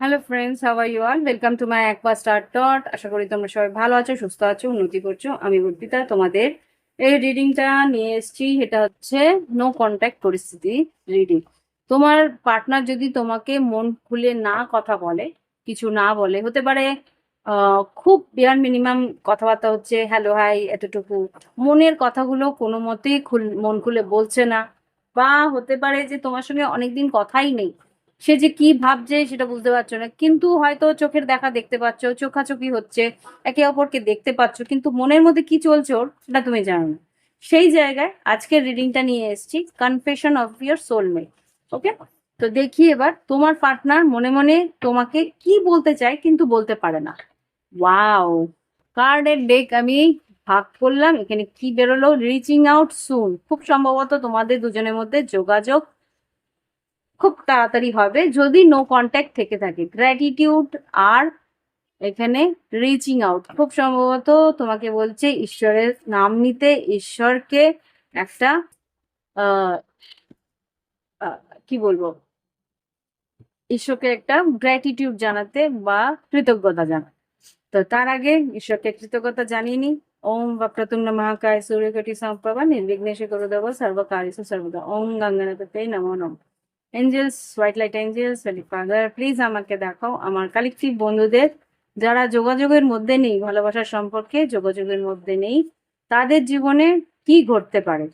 Hello friends how are you all welcome to my একবা star dot আশা করি তোমরা সবাই ভালো আছো, সুস্থ আছো, উন্নতি করছ। আমি অর্পিতা তোমাদের এই রিডিংটা নিয়ে এসেছি। এটা হচ্ছে নো কন্ট্যাক্ট পরিস্থিতি রিডিং তোমার পার্টনার যদি তোমাকে মন খুলে না কথা বলে, কিছু না বলে, হতে পারে খুব বিয়ার মিনিমাম কথাবার্তা হচ্ছে হ্যালো হাই এতটুকু। মনের কথাগুলো কোনো মতেই মন খুলে বলছে না। বা হতে পারে যে তোমার সঙ্গে অনেকদিন কথাই নেই। সে যে কি ভাবছে সেটা বুঝতে পারছ না। কিন্তু হয়তো চোখের দেখা দেখতে পাচ্ছ, চোখাচোখি হচ্ছে, একে অপরকে দেখতে পাচ্ছ, কিন্তু মনের মধ্যে কি চলছে ওর সেটা তুমি জানো না। সেই জায়গায় আজকের রিডিংটা নিয়ে এসেছি confession of year soulmate okay তো দেখি এবার তোমার পার্টনার মনে মনে তোমাকে কি বলতে চায় কিন্তু বলতে পারে না। ওয়াও কার্ডের ডেক আমি ভাগ করলাম, এখানে কি বেরোলো? রিচিং আউট সুন খুব সম্ভবত তোমাদের দুজনের মধ্যে যোগাযোগ খুব তাড়াতাড়ি হবে। যদি নো কন্ট্যাক্ট থেকে থাকে গ্র্যাটিটিউড আর এখানে রিচিং আউট খুব সম্ভবত তোমাকে বলছে, ঈশ্বরের নাম নিতে ঈশ্বরকে একটা কি বলব? ঈশ্বরকে একটা গ্র্যাটিটিউড জানাতে বা কৃতজ্ঞতা জানাতে। তো তার আগে ঈশ্বরকে কৃতজ্ঞতা জানিয়ে নি ওম বক্রতুণ্ড মহাকায় সূর্যকটি সম্প্রভা, নির্বিঘ্নেশ করু দেব সর্বদা। ওম গঙ্গনাথে নমো নম। Angels white light angels father please আমাকে দেখাও আমার কালেকটিভ বন্ধুদের যারা যোগাযোগের মধ্যে নেই, ভালোবাসার সম্পর্কে যোগাযোগের মধ্যে নেই, তাদের জীবনে কি ঘটতে পারে?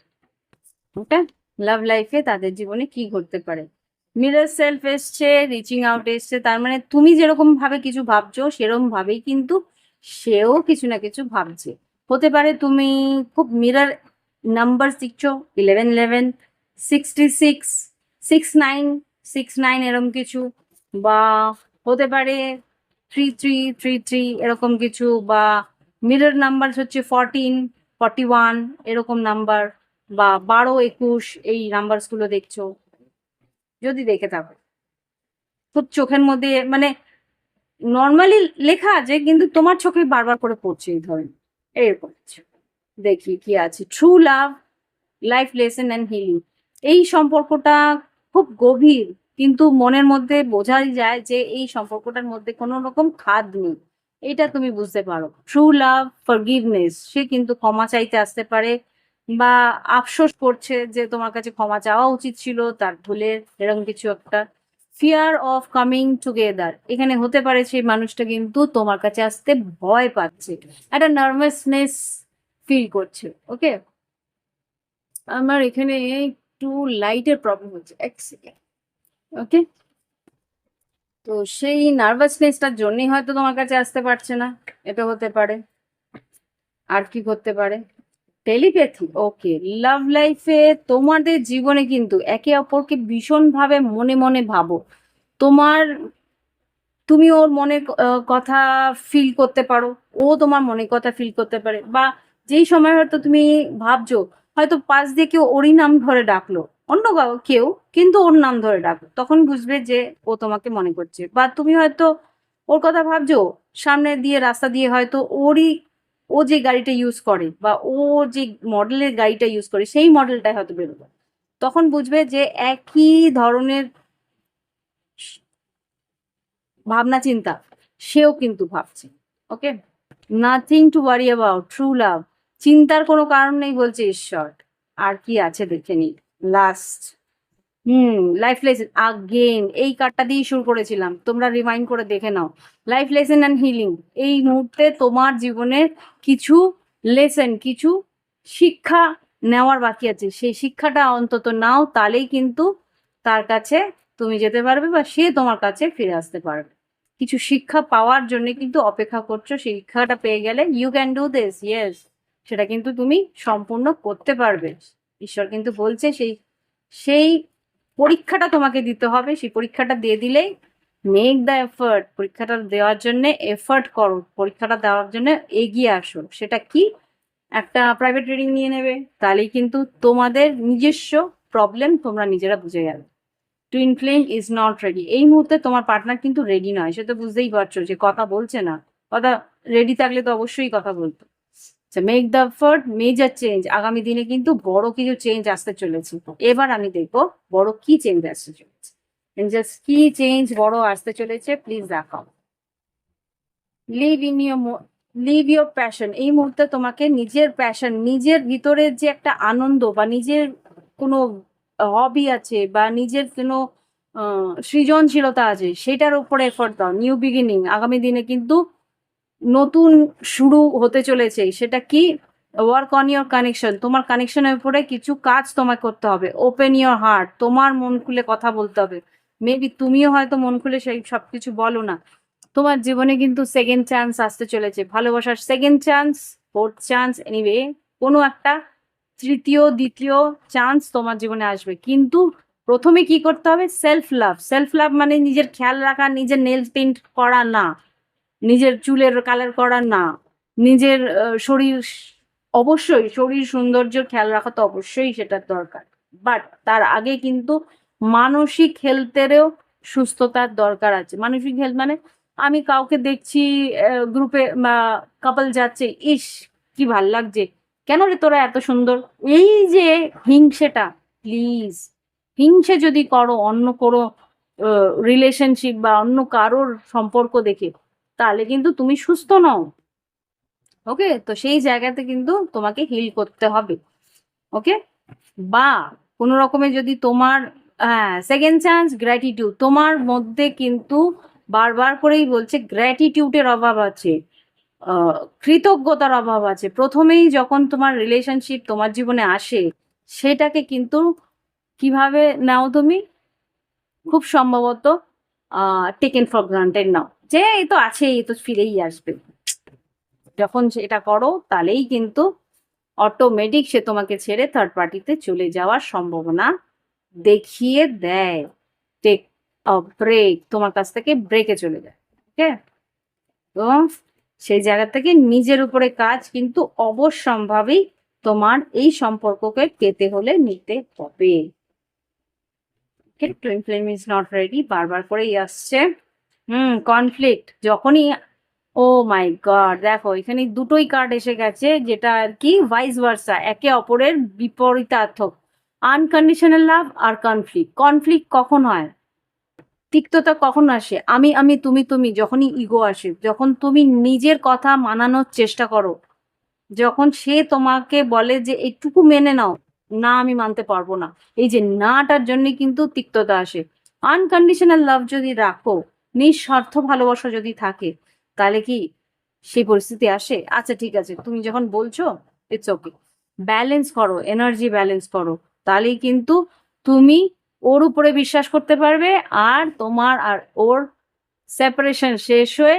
ওটা লাভ লাইফে তাদের জীবনে কি ঘটতে পারে? মিরর সেলফ এসছে রিচিং আউট এসছে, তার মানে তুমি যেরকম ভাবে কিছু ভাবছ, সেরকম ভাবেই কিন্তু সেও কিছু না কিছু ভাবছে। হতে পারে তুমি খুব mirror number শিখছো eleven eleven sixty six six nine six nine এরকম কিছু বা হতে পারে থ্রি থ্রি থ্রি থ্রি এরকম কিছু বা মিরর নাম্বার হচ্ছে ফরটিন ফর্টি ওয়ান এরকম নাম্বার বা বারো একুশ এই নাম্বারসগুলো দেখছ। যদি দেখে থাকো। খুব চোখের মধ্যে মানে নর্মালি লেখা আছে কিন্তু তোমার চোখে বারবার করে পড়ছে এই ধরনের। এরকম দেখি কি আছে। True love life lesson and healing এই সম্পর্কটা খুব গভীর, কিন্তু মনের মধ্যে বোঝাই যায় যে এই সম্পর্কটার মধ্যে কোনো রকম খাদ নেই। এটা তুমি বুঝতে পারো। ট্রু লাভ ফরগিভনেস সে কিন্তু ক্ষমা চাইতে আসতে পারে বা আফসোস করছে যে তোমার কাছে ক্ষমা চাওয়া উচিত ছিল, তার ভুলের এরকম কিছু একটা। ফিয়ার অফ কামিং টুগেদার এখানে হতে পারে সেই মানুষটা কিন্তু তোমার কাছে আসতে ভয় পাচ্ছে, একটা নার্ভাসনেস ফিল করছে ওকে আমার এখানে একটু লাইটের প্রবলেম হচ্ছে এক সেকেন্ড ওকে তো সেই নার্ভাসনেসটার জন্যই হয়তো তোমার কাছে আসতে পারছে না এটা হতে পারে আর কি করতে পারে? টেলিপ্যাথি ওকে লাভ লাইফে তোমাদের জীবনে কিন্তু একে অপরকে ভীষণভাবে মনে মনে ভাবো তোমার তুমি ওর আহ, কথা ফিল করতে পারো ও তোমার মনের কথা ফিল করতে পারে বা যেই সময় হয়তো তুমি ভাবছ হয়তো পাশ দিয়ে কেউ ওরই নাম ধরে ডাকলো। অন্য কেউ কিন্তু ওর নাম ধরে ডাকলো। তখন বুঝবে যে ও তোমাকে মনে করছে। বা তুমি হয়তো ওর কথা ভাবছ, সামনে দিয়ে, রাস্তা দিয়ে হয়তো ওরই, ও যে গাড়িটা ইউজ করে বা ও যে মডেলের গাড়িটা ইউজ করে, সেই মডেলটাই হয়তো বেরোবে। তখন বুঝবে যে একই ধরনের ভাবনা চিন্তা সেও কিন্তু ভাবছে। Okay nothing to worry about true love চিন্তার কোনো কারণ নেই বলছে ঈশ্বর। আর কি আছে দেখে নি last hmm life lesson again এই কার্ডটা দিয়ে শুরু করেছিলাম। তোমরা রিমাইন্ড করে দেখে নাও। লাইফ লেসন অ্যান্ড হিলিং এই মুহূর্তে তোমার জীবনের কিছু লেসন কিছু শিক্ষা নেওয়ার বাকি আছে। সেই শিক্ষাটা অন্তত নাও, তাহলেই কিন্তু তার কাছে তুমি যেতে পারবে বা সে তোমার কাছে ফিরে আসতে পারবে। কিছু শিক্ষা পাওয়ার জন্য কিন্তু অপেক্ষা করছ। শিক্ষাটা পেয়ে গেলে you can do this yes সেটা কিন্তু তুমি সম্পূর্ণ করতে পারবে। ঈশ্বর কিন্তু বলছে সেই সেই পরীক্ষাটা তোমাকে দিতে হবে। সেই পরীক্ষাটা দিয়ে দিলেই মেক দ্য এফার্ট পরীক্ষাটা দেওয়ার জন্য এফার্ট করো, পরীক্ষাটা দেওয়ার জন্য এগিয়ে আসো। সেটা কি? একটা প্রাইভেট রিডিং নিয়ে নেবে, তাহলেই কিন্তু তোমাদের নিজস্ব প্রবলেম তোমরা নিজেরা বুঝে যাবে। Twin flame is not ready এই মুহূর্তে তোমার পার্টনার কিন্তু রেডি নয়। সে তো বুঝতেই পারছ যে কথা বলছে না। কথা রেডি থাকলে তো অবশ্যই কথা বলতো। Make the first major change আগামী দিনে কিন্তু বড় কিছু চেঞ্জ আসতে চলেছে। এবার আমি দেখব বড় কি চেঞ্জ আসতে চলেছে। জাস্ট কি চেঞ্জ বড় আসতে চলেছে প্লিজ দেখাও। Live in your live your passion এই মুহূর্তে তোমাকে নিজের প্যাশন নিজের ভিতরে যে একটা আনন্দ বা নিজের কোনো হবি আছে বা নিজের কোনো সৃজনশীলতা আছে, সেটার উপরে এফোর্ট দাও। নিউ বিগিনিং আগামী দিনে কিন্তু নতুন শুরু হতে চলেছে, সেটা কি? ওয়ার্ক অন ইয়োর কানেকশন তোমার কানেকশনের উপরে কিছু কাজ তোমায় করতে হবে। ওপেন ইয়োর হার্ট তোমার মন খুলে কথা বলতে হবে। মেবি তুমিও হয়তো মন খুলে সেই সব কিছু বলো না। তোমার জীবনে কিন্তু সেকেন্ড চান্স আসতে চলেছে। ভালোবাসার second chance fourth chance anyway কোনো একটা তৃতীয়, দ্বিতীয় চান্স তোমার জীবনে আসবে। কিন্তু প্রথমে কি করতে হবে? সেলফ লাভ সেলফ লাভ মানে নিজের খেয়াল রাখা, নিজের নেল পেন্ট করা না। নিজের চুলের কালার করা না। নিজের শরীর অবশ্যই শরীর সৌন্দর্যের খেয়াল রাখা তো অবশ্যই সেটার দরকার। বাট তার আগে কিন্তু মানসিক হেলথেরও সুস্থতার দরকার আছে। মানসিক হেলথ মানে আমি কাউকে দেখছি গ্রুপে বা কাপল যাচ্ছে, ইস, কি ভালো লাগছে। কেন রে তোরা এত সুন্দর? এই যে হিংসেটা প্লিজ হিংসে যদি করো, অন্য কোনো রিলেশনশিপ বা অন্য কারোর সম্পর্ক দেখে তাহলে কিন্তু তুমি সুস্থ নও। ওকে তো সেই জায়গাতে কিন্তু তোমাকে হিল করতে হবে। ওকে বা কোনো রকমে যদি তোমার হ্যাঁ সেকেন্ড চান্স গ্র্যাটিটিউড তোমার মধ্যে কিন্তু বারবার করেই বলছে গ্র্যাটিটিউডের অভাব আছে। কৃতজ্ঞতার অভাব আছে। প্রথমেই যখন তোমার রিলেশনশিপ তোমার জীবনে আসে, সেটাকে কিন্তু কীভাবে নাও তুমি? খুব সম্ভবত টেকেন ফর গ্রান্টেড নাও। যে এই তো আছে, এই তো ফিরেই আসবে। যখন সেটা করো, তাহলেই কিন্তু অটোমেটিক সে তোমাকে ছেড়ে থার্ড পার্টিতে চলে যাওয়ার সম্ভাবনা দেখিয়ে দেয়। টেক ব্রেক তোমার কাছ থেকে ব্রেকে চলে যায় ওকে তো সেই জায়গা থেকে নিজের উপরে কাজ কিন্তু অবশ্যম্ভাবী তোমার এই সম্পর্ককে পেতে হলে নিতে হবে। Twin flame is not ready বারবার করেই আসছে। হুম কনফ্লিক্ট যখনই ও মাই গড দেখো, এখানে দুটোই কার্ড এসে গেছে, যেটা আর কি ভাইস ভার্সা একে অপরের বিপরীতার্থক আনকন্ডিশনাল লাভ আর কনফ্লিক্ট কনফ্লিক্ট কখন হয়? তিক্ততা কখন আসে? আমি আমি, তুমি তুমি, যখনই ইগো আসে, যখন তুমি নিজের কথা মানানোর চেষ্টা করো, যখন সে তোমাকে বলে যে, এইটুকু মেনে নাও। না, আমি মানতে পারব না। এই যে নাটার জন্য কিন্তু তিক্ততা আসে। আনকন্ডিশনাল লাভ যদি রাখো নিঃস্বার্থ ভালোবাসা যদি থাকে, তাহলে কি সেই পরিস্থিতি আসে? আচ্ছা ঠিক আছে, তুমি যখন বলছো ইটস ওকে ব্যালেন্স করো এনার্জি ব্যালেন্স করো, তাহলেই কিন্তু তুমি ওর উপরে বিশ্বাস করতে পারবে আর তোমার আর ওর সেপারেশন শেষ হয়ে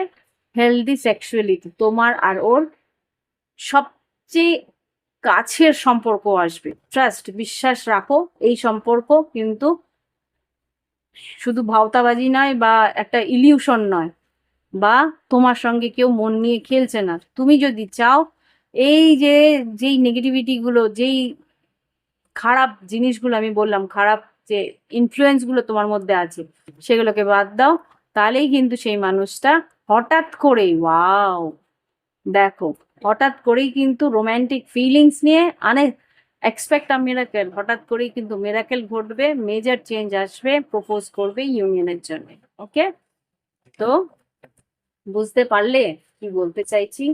হেলদি সেক্সুয়ালিটি তোমার আর ওর সবচেয়ে কাছের সম্পর্ক আসবে। ট্রাস্ট বিশ্বাস রাখো, এই সম্পর্ক কিন্তু শুধু ভাওতাবাজি নয় বা একটা ইলিউশন নয়, বা তোমার সঙ্গে কেউ মন নিয়ে খেলছে না। তুমি যদি চাও, এই যে, যেই নেগেটিভিটিগুলো যেই খারাপ জিনিসগুলো আমি বললাম, খারাপ যে ইনফ্লুয়েন্সগুলো তোমার মধ্যে আছে, সেগুলোকে বাদ দাও, তাহলেই কিন্তু সেই মানুষটা হঠাৎ করেই ওয়াও দেখো, হঠাৎ করেই কিন্তু রোম্যান্টিক ফিলিংস নিয়ে আনে এক্সপেক্ট আ মিরাকেল হঠাৎ করেই কিন্তু মিরাকেল ঘটবে মেজর চেঞ্জ আসবে প্রপোজ করবে ইউনিয়নের জন্য ওকে তো বুঝতে পারলে কি বলতে চাইছি?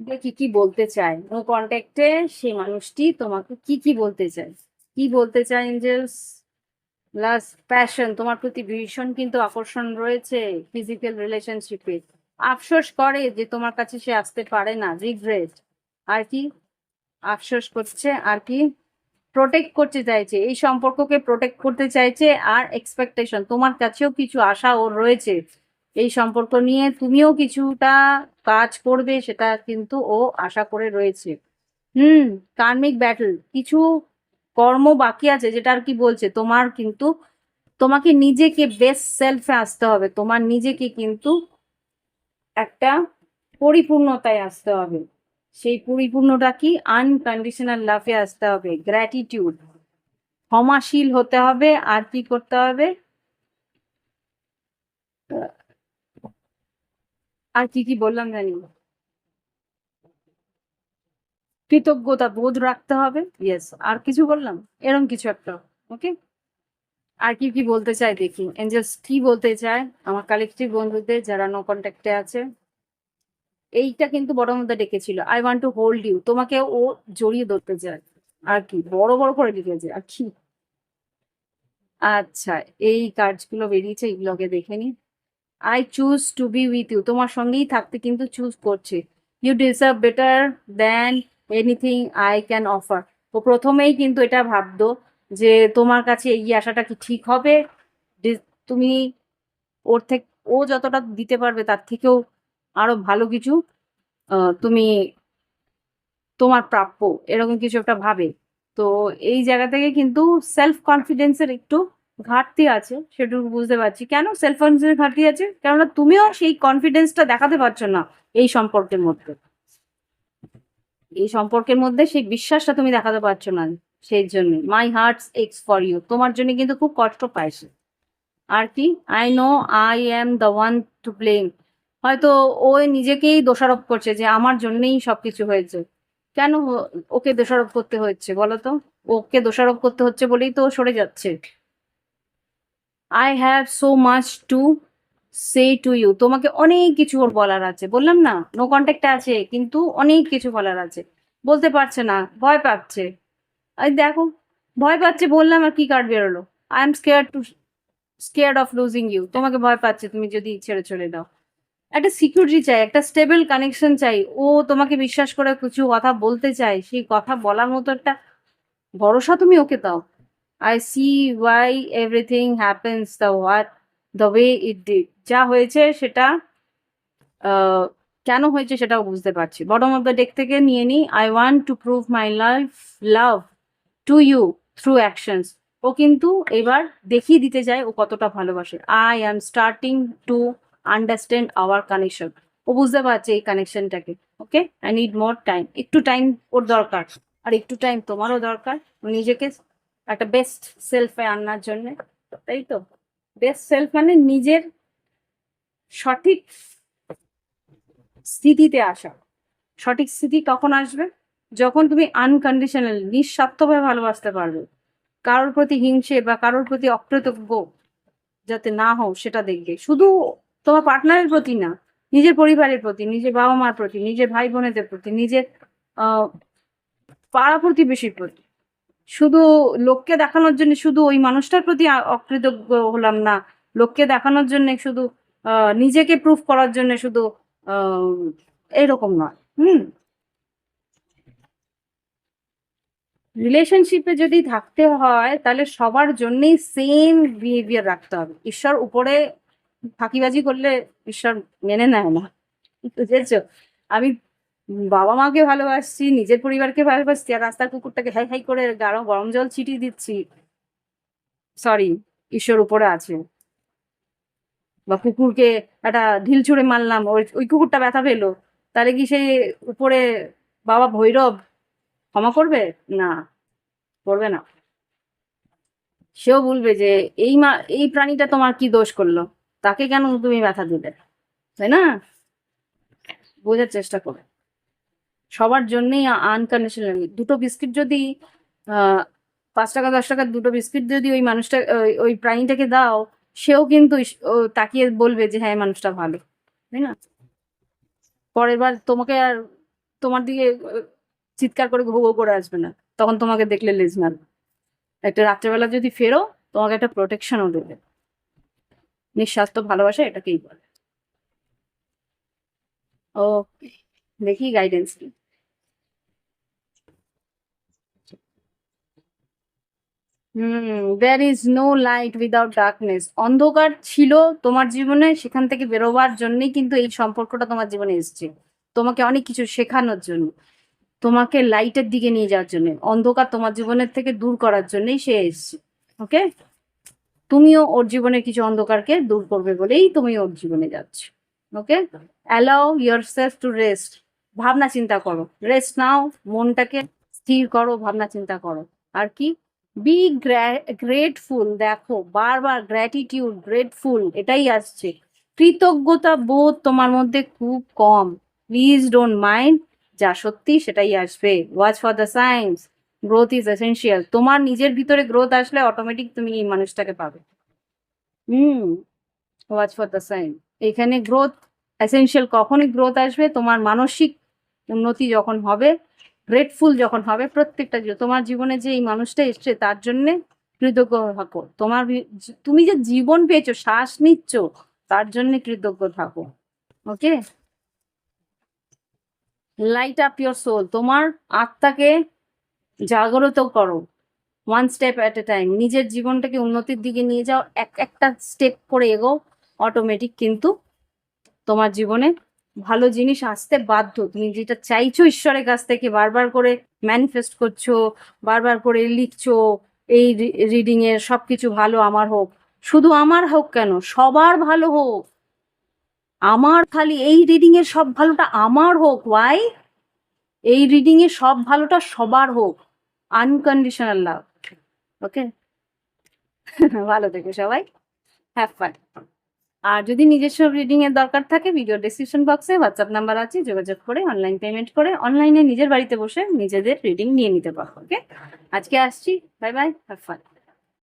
দেখি কি বলতে চায় নো কন্ট্যাক্টে সেই মানুষটি তোমাকে কি কি বলতে চায়? কি বলতে চায় এঞ্জেলস প্লাস প্যাশন তোমার প্রতি ভীষণ কিন্তু আকর্ষণ রয়েছে ফিজিক্যাল রিলেশনশিপে আফসোস করে যে তোমার কাছে সে আসতে পারে না রিগ্রেট আর কি? আফসোস করছে আর কি প্রোটেক্ট করতে চাইছে। এই সম্পর্ককে প্রোটেক্ট করতে চাইছে আর এক্সপেকটেশন তোমার কাছেও কিছু আশা ওর রয়েছে। এই সম্পর্ক নিয়ে তুমিও কিছুটা কাজ করবে সেটা কিন্তু ও আশা করে রয়েছে। হুম কার্মিক ব্যাটল কিছু কর্ম বাকি আছে যেটা আর কি বলছে, তোমার কিন্তু, তোমাকে নিজেকে বেস্ট সেলফে আসতে হবে, তোমার নিজেকে কিন্তু একটা পরিপূর্ণতায় আসতে হবে। সেই পরিপূর্ণটা কি? আনকন্ডিশনাল লাভে আসতে হবে গ্র্যাটিটিউড ক্ষমাশীল হতে হবে, আর কি করতে হবে? আর কি কি বললাম জানি কৃতজ্ঞতা বোধ রাখতে হবে ইয়েস আর কিছু বললাম? এরকম কিছু একটা ওকে আর কি কি বলতে চাই দেখি। এঞ্জেলস কি বলতে চায়? আমার কালেকটিভ বন্ধুদের যারা নো কন্ট্যাক্টে আছে এইটা কিন্তু বড় মধ্যে ডেকেছিল। I want to hold you তোমাকে ও জড়িয়ে ধরতে চায়। আর কি? বড় বড় করে লিখেছে আর কি? আচ্ছা এই কার্ডসগুলো বেরিয়েছে এইগুলোকে দেখে নি I choose to be with you তোমার সঙ্গেই থাকতে কিন্তু চুজ করছে। You deserve better than anything I can offer ও প্রথমেই কিন্তু এটা ভাবতো যে তোমার কাছে এগিয়ে আসাটা কি ঠিক হবে? তুমি ওর থেকে ও যতটা দিতে পারবে তার থেকেও আরও ভালো কিছু তুমি তোমার প্রাপ্য, এরকম কিছু একটা ভাবে। তো এই জায়গা থেকে কিন্তু সেলফ কনফিডেন্সের একটু ঘাটতি আছে, সেটুকু বুঝতে পারছি। কেন সেলফ কনফিডেন্স ঘাটতি আছে? কেননা তুমিও সেই কনফিডেন্সটা দেখাতে পারছ না এই সম্পর্কের মধ্যে। এই সম্পর্কের মধ্যে সেই বিশ্বাসটা তুমি দেখাতে পারছ না সেই জন্য। My hearts aches for you তোমার জন্য কিন্তু খুব কষ্ট পাইছে আর কি? I know I am the one to blame হয়তো ও নিজেকেই দোষারোপ করছে যে আমার জন্যই সবকিছু হয়েছে। কেন ওকে দোষারোপ করতে হচ্ছে বলো তো? ওকে দোষারোপ করতে হচ্ছে বলেই তো সরে যাচ্ছে। I have so much to say to you তোমাকে অনেক কিছু ওর বলার আছে। বললাম না নো কন্ট্যাক্টে আছে, কিন্তু অনেক কিছু বলার আছে। বলতে পারছে না, ভয় পাচ্ছে। এই দেখো, ভয় পাচ্ছে বললাম আর কি কার্ড বেরোলো। I am scare to scared of losing you তোমাকে ভয় পাচ্ছে, তুমি যদি ছেড়ে চলে দাও। একটা সিকিউরিটি চাই, একটা স্টেবল কানেকশন চাই। ও তোমাকে বিশ্বাস করে কিছু কথা বলতে চায়, সেই কথা বলার মতো একটা ভরসা তুমি ওকে দাও। I see why everything happens the what the way it did যা হয়েছে সেটা কেন হয়েছে সেটাও বুঝতে পারছি। বটম অফ দ্য ডেক থেকে নিয়ে নিই I want to prove my life love to you through actions ও কিন্তু এবার দেখিয়ে দিতে যায় ও কতটা ভালোবাসে। I am starting to understand our connection ও বুঝতে পারছে এই কানেকশনটাকে okay I need more time একটু টাইম ওর দরকার, আর একটু টাইম তোমারও দরকার। নিজেকে একটা বেস্ট সেলফে আনার জন্য, তাই তো? বেস্ট সেলফ মানে নিজের সঠিক স্থিতিতে আসা। সঠিক স্থিতি কখন আসবে যখন তুমি আনকন্ডিশনাল নিঃস্বার্থভাবে ভালোবাসতে পারবে। কারোর প্রতি হিংসে বা কারোর প্রতি অকৃতজ্ঞ যাতে না হও, সেটা দেখবে। শুধু তোমার পার্টনারের প্রতি না, নিজের পরিবারের প্রতি, নিজের বাবা মার প্রতি, নিজের ভাই বোনেদের প্রতি, নিজের পাড়া প্রতিবেশীর প্রতি। শুধু লোককে দেখানোর জন্য শুধু ওই মানুষটার প্রতি অকৃতজ্ঞ হলাম না, লোককে দেখানোর জন্য শুধু নিজেকে প্রুফ করার জন্য শুধু এরকম নয়, হুম? রিলেশনশিপে যদি থাকতে হয়, তাহলে সবার জন্যই সেম বিহেভিয়ার রাখতে হবে। ঈশ্বর উপরে ফাঁকিবাজি করলে ঈশ্বর মেনে নেয় না। বুঝেছ? আমি বাবা মাকে ভালোবাসছি, নিজের পরিবারকে ভালোবাসছি, আর রাস্তার কুকুরটাকে হাই হাই করে গাঢ় গরম জল ছিটিয়ে দিচ্ছি। সরি ঈশ্বর উপরে আছে। বা কুকুরকে একটা ঢিল ছুঁড়ে মারলাম, ওই ওই কুকুরটা ব্যথা পেল। তাহলে কি সেই উপরে বাবা ভৈরব ক্ষমা করবে? না করবে না। সেও বলবে যে, এই মা, এই প্রাণীটা তোমার কি দোষ করল? তাকে কেন তুমি ব্যথা দিলে? তাই না? বোঝার চেষ্টা করে। সবার জন্যই আনকন্ডিশনাল দুটো বিস্কিট যদি পাঁচ টাকা, দশ টাকার দুটো বিস্কিট যদি ওই মানুষটা ওই- প্রাণীটাকে দাও, সেও কিন্তু তাকিয়ে বলবে যে হ্যাঁ মানুষটা ভালো। তাই না? পরের বার তোমাকে আর তোমার দিকে চিৎকার করে ঘো করে আসবে না। তখন তোমাকে দেখলে লেজ মারবে। একটা রাত্রেবেলা যদি ফেরো, তোমাকে একটা প্রোটেকশনও দেবে। নিঃস্বার্থ ভালোবাসা, এটাকেই বলে। ও দেখি গাইডেন্স কি। There is no light without darkness অন্ধকার ছিল তোমার জীবনে, সেখান থেকে বেরোবার জন্যই কিন্তু এই সম্পর্কটা তোমার জীবনে এসেছে। তোমাকে অনেক কিছু শেখানোর জন্য, তোমাকে লাইটের দিকে নিয়ে যাওয়ার জন্য, অন্ধকার তোমার জীবনের থেকে দূর করার জন্যই সে এসেছে। ওকে তুমিও ওর জীবনের কিছু অন্ধকারকে দূর করবে বলেই তুমি ওর জীবনে যাচ্ছ ওকে allow yourself to rest ভাবনা চিন্তা করো। রেস্ট নাও, মনটাকে স্থির করো, ভাবনা চিন্তা করো। আর কি? বি গ্রেটফুল দেখো, বারবার গ্র্যাটিটিউড গ্রেটফুল এটাই আসছে। কৃতজ্ঞতা বোধ তোমার মধ্যে খুব কম। প্লিজ ডোন্ট মাইন্ড যা সত্যি সেটাই আসবে। Watch for the signs growth is essential তোমার নিজের ভিতরে গ্রোথ আসলে অটোমেটিক তুমি এই মানুষটাকে পাবে। হুম। ওয়াচ ফর দ্য সাইন এখানে গ্রোথ এসেন্সিয়াল কখনই গ্রোথ আসবে তোমার মানসিক উন্নতি যখন হবে গ্রেটফুল যখন হবে প্রত্যেকটা তোমার জীবনে যে এই মানুষটা এসছে তার জন্যে কৃতজ্ঞ থাকো। তোমার তুমি যে জীবন পেয়েছ শ্বাস নিচ্ছ তার জন্য কৃতজ্ঞ থাকো। Okay light up your soul তোমার আত্মাকে জাগ্রত করো। One step at a time নিজের জীবনটাকে উন্নতির দিকে নিয়ে যাও। এক, একটা স্টেপ করে এগো অটোমেটিক কিন্তু তোমার জীবনে ভালো জিনিস আসতে বাধ্য। তুমি যেটা চাইছো ঈশ্বরের কাছ থেকে বারবার করে ম্যানিফেস্ট করছ, বারবার করে লিখছো, এই রিডিং এর সবকিছু ভালো আমার হোক। শুধু আমার হোক কেন? সবার ভালো হোক। আমার খালি এই রিডিং এর সব ভালোটা আমার হোক। ওয়াই এই রিডিং এর সব ভালোটা সবার হোক। আনকন্ডিশনাল লাভ ওকে ভালো থেকো সবাই। হ্যাভ ফান আর যদি নিজস্ব রিডিং এর দরকার থাকে ভিডিও ডিসক্রিপশন বক্সে হোয়াটসঅ্যাপ নাম্বার আছে, যোগাযোগ করে অনলাইন পেমেন্ট করে অনলাইনে নিজের বাড়িতে বসে নিজেদের রিডিং নিয়ে নিতে পারো ওকে আজকে আসছি। Bye bye have fun